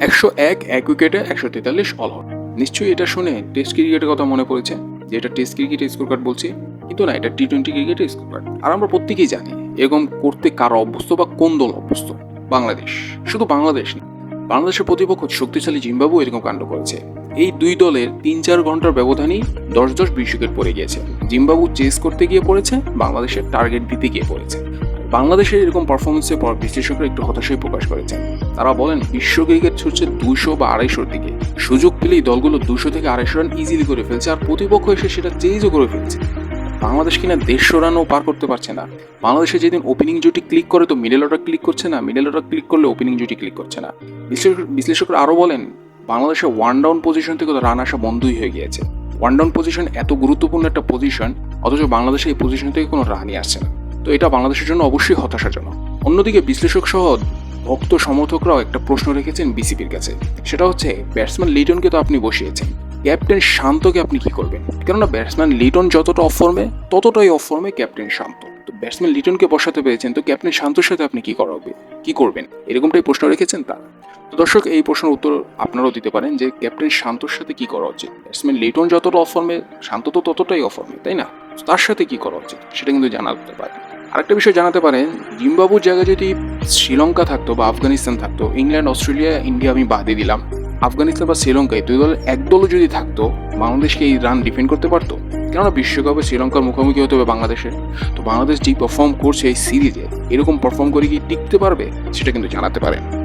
একশো এক এক উইকেটে একশো তেতাল্লিশ অল আউট নিশ্চয়ই এটা শুনে টেস্ট ক্রিকেটের কথা মনে পড়েছে যে এটা টেস্ট ক্রিকেটের স্কোর কার্ড বলছি, কিন্তু না, এটা টি টোয়েন্টি ক্রিকেটের স্কোর কার্ড আর আমরা প্রত্যেকেই জানি এরকম করতে কারও অভ্যস্ত বা কোন দল অভ্যস্ত? বাংলাদেশ। শুধু বাংলাদেশ না, বাংলাদেশের প্রতিপক্ষ শক্তিশালী জিম্বাবু এরকম কাণ্ড করেছে। এই দুই দলের তিন চার ঘণ্টার ব্যবধানেই দশ দশ বিশ উইকেট পড়ে গিয়েছে। জিম্বাবু চেস করতে গিয়ে পড়েছে, বাংলাদেশের টার্গেট দিতে গিয়ে পড়েছে। বাংলাদেশের এরকম পারফরমেন্সের পর বিশ্লেষকরা একটু হতাশাই প্রকাশ করেছেন। তারা বলেন, বিশ্ব ক্রিকেট ছুটছে দুশো বা আড়াইশোর দিকে। সুযোগ পেলেই দলগুলো দুশো থেকে আড়াইশো রান ইজিলি করে ফেলছে আর প্রতিপক্ষ এসে সেটা চেজও করে ফেলছে। বাংলাদেশ কিনা দেড়শো রানও পার করতে পারছে না। বাংলাদেশে যেদিন ওপেনিং জুটি ক্লিক করে তো মিডল অর্ডার ক্লিক করছে না? মিডল অর্ডার ক্লিক করলে ওপেনিং জুটি ক্লিক করছে না। বিশ্লেষকরা আরও বলেন বাংলাদেশের ওয়ান ডাউন পজিশন থেকে তো রান আসা বন্ধই হয়ে গিয়েছে। ওয়ান ডাউন পজিশন এত গুরুত্বপূর্ণ একটা পজিশন অথচ বাংলাদেশে এই পজিশন থেকে কোনো রানই আসছে না। তো এটা বাংলাদেশের জন্য অবশ্যই হতাশাজনক। অন্যদিকে বিশ্লেষক সহ ভক্ত সমর্থকরাও একটা প্রশ্ন রেখেছেন বিসিবির কাছে। সেটা হচ্ছে, ব্যাটসম্যান লিটনকে তো আপনি বসিয়েছেন। ক্যাপ্টেন শান্তকে আপনি কি করবেন? কেননা ব্যাটসম্যান লিটন যতটা অফ ফর্মে ততটাই অফ ফর্মে ক্যাপ্টেন শান্ত। তো ব্যাটসম্যান লিটনকে বসাতে পেরেছেন, তো ক্যাপ্টেন শান্তর সাথে আপনি কি করাবে কি করবেন? এরকমটাই প্রশ্ন রেখেছেন তারা। তো দর্শক, এই প্রশ্নের উত্তর আপনারাও দিতে পারেন যে ক্যাপ্টেন শান্তর সাথে কি করা উচিত? ব্যাটসম্যান লিটন যতটা অফ ফর্মে শান্ত তো ততটাই অফ ফর্মে তাই না? তার সাথে কি করা উচিত? সেটা কিন্তু জানাতে পারেন। আরেকটা বিষয় জানাতে পারেন জিম্বাবুর জায়গায় যদি শ্রীলঙ্কা থাকতো বা আফগানিস্তান থাকতো, ইংল্যান্ড, অস্ট্রেলিয়া, ইন্ডিয়া আমি বাদে দিলাম। আফগানিস্তান বা শ্রীলঙ্কায় দুই দল এক দলও যদি থাকতো বাংলাদেশকে এই রান ডিফেন্ড করতে পারতো? কেননা বিশ্বকাপে শ্রীলঙ্কার মুখোমুখি হতে হবে বাংলাদেশে। তো বাংলাদেশ যে পারফর্ম করছে এই সিরিজে এরকম পারফর্ম করে কি টিকতে পারবে? সেটা কিন্তু জানাতে পারেন